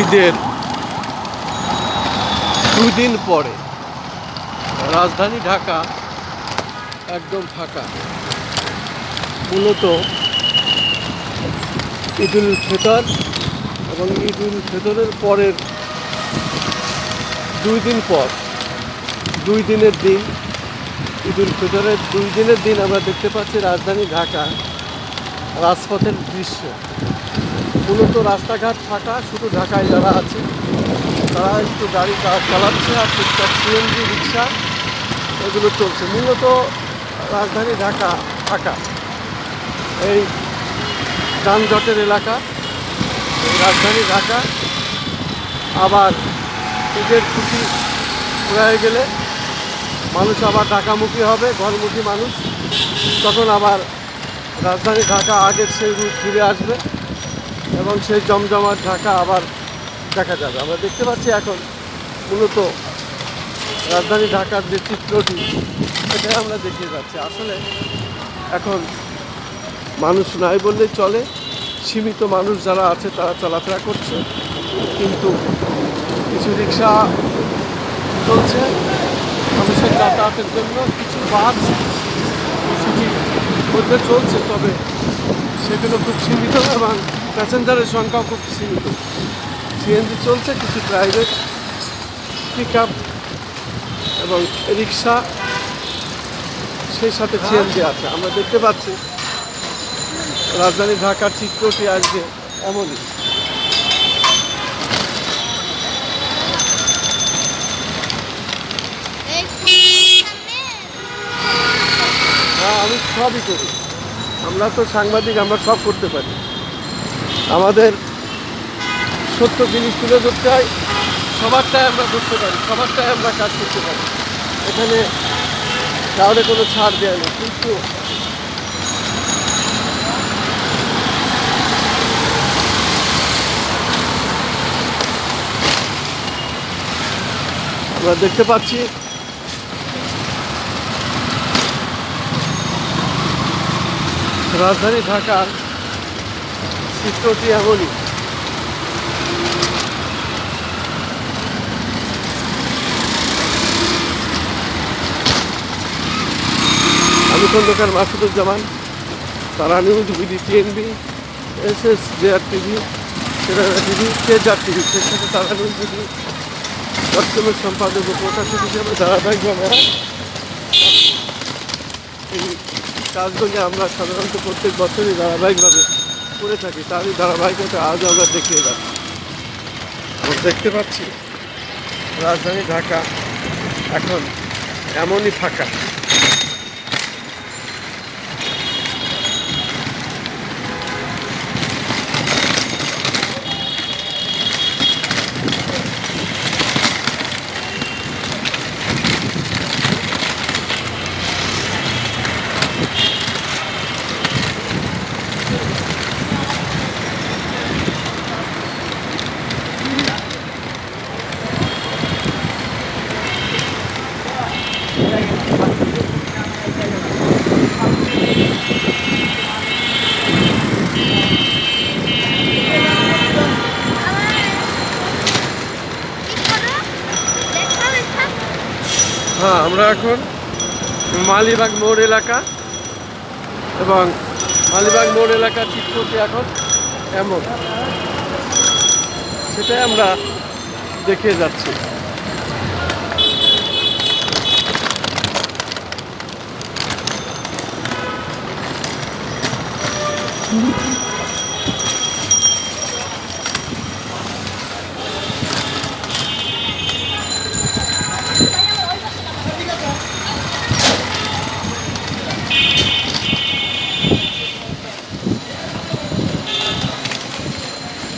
ঈদের দুদিন পরে রাজধানী ঢাকা একদম ফাঁকা। মূলত ঈদুল ফেতর এবং ঈদুল ফেতরের পরের দুই দিন পর, দুই দিনের দিন, ঈদুল ফিতরের দুই দিনের দিন আমরা দেখতে পাচ্ছি রাজধানী ঢাকা রাজপথের দৃশ্য। মূলত রাস্তাঘাট ফাঁকা, শুধু ঢাকায় যারা আছে, তারা একটু গাড়ি চালাচ্ছে আর টুকটাক সিএনজি, রিক্সা, এগুলো চলছে। মূলত রাজধানী ঢাকা ফাঁকা। এই যানজটের এলাকা রাজধানী ঢাকা। আবার ঈদের ছুটি হয়ে গেলে মানুষ আবার ঢাকামুখী হবে, ঘরমুখী মানুষ। তখন আবার রাজধানী ঢাকা আগের সেই রূপ ফিরে আসবে। এবং সেই জমজমাট ঢাকা আবার দেখা যাবে। আমরা দেখতে পাচ্ছি এখন মূলত রাজধানী ঢাকার যে চিত্রটি, সেটাই আমরা দেখিয়ে যাচ্ছি। আসলে এখন মানুষ নাই বললেই চলে। সীমিত মানুষ যারা আছে, তারা চলাফেরা করছে। কিন্তু কিছু রিক্সা চলছে মানুষের যাতায়াতের জন্য। কিছু বাস সিটির মধ্যে চলছে, তবে সেগুলো খুব সীমিত এবং প্যাসেঞ্জারের সংখ্যাও খুব সীমিত। সিএনজি চলছে, কিছু প্রাইভেট পিক আপ এবং রিক্সা সেই সাথে সিএনজি আছে। আমরা দেখতে পাচ্ছি, রাজধানী ঢাকার চিত্রটি আজকে এমনই। হ্যাঁ আমি সবই করি। আমরা তো সাংবাদিক, আমরা সব করতে পারি। আমাদের সত্য জিনিস তুলে ধরতে হয়। সবারটাই আমরা ধরতে পারি সবারটাই আমরা কাজ করতে পারি। এখানে কাউরে কোনো ছাড় দেওয়া নেই, কিন্তু আমরা দেখতে পাচ্ছি রাজধানী ঢাকার এমনই আমি খন্দকার মাসুদুজ্জামান, তারা news BD, TNB S S JR TV TV কেজার TV, সেই সাথে তারা নিউজ বিডি চট্টগ্রামের সম্পাদক ও প্রকাশক হিসেবে ধারাবাহিকভাবে এই কাজগুলি আমরা সাধারণত প্রত্যেক বছরই ধারাবাহিকভাবে করে থাকি, তারই ধারাবাহিকতা আজ আমরা দেখিয়ে যাচ্ছি। দেখতে পাচ্ছি, রাজধানী ঢাকা এখন এমনই ফাঁকা। হ্যাঁ আমরা এখন মালিবাগ মোড় এলাকা এবং মালিবাগ মোড় এলাকার চিত্রটি এখন এমন। সেটাই আমরা দেখিয়ে যাচ্ছি।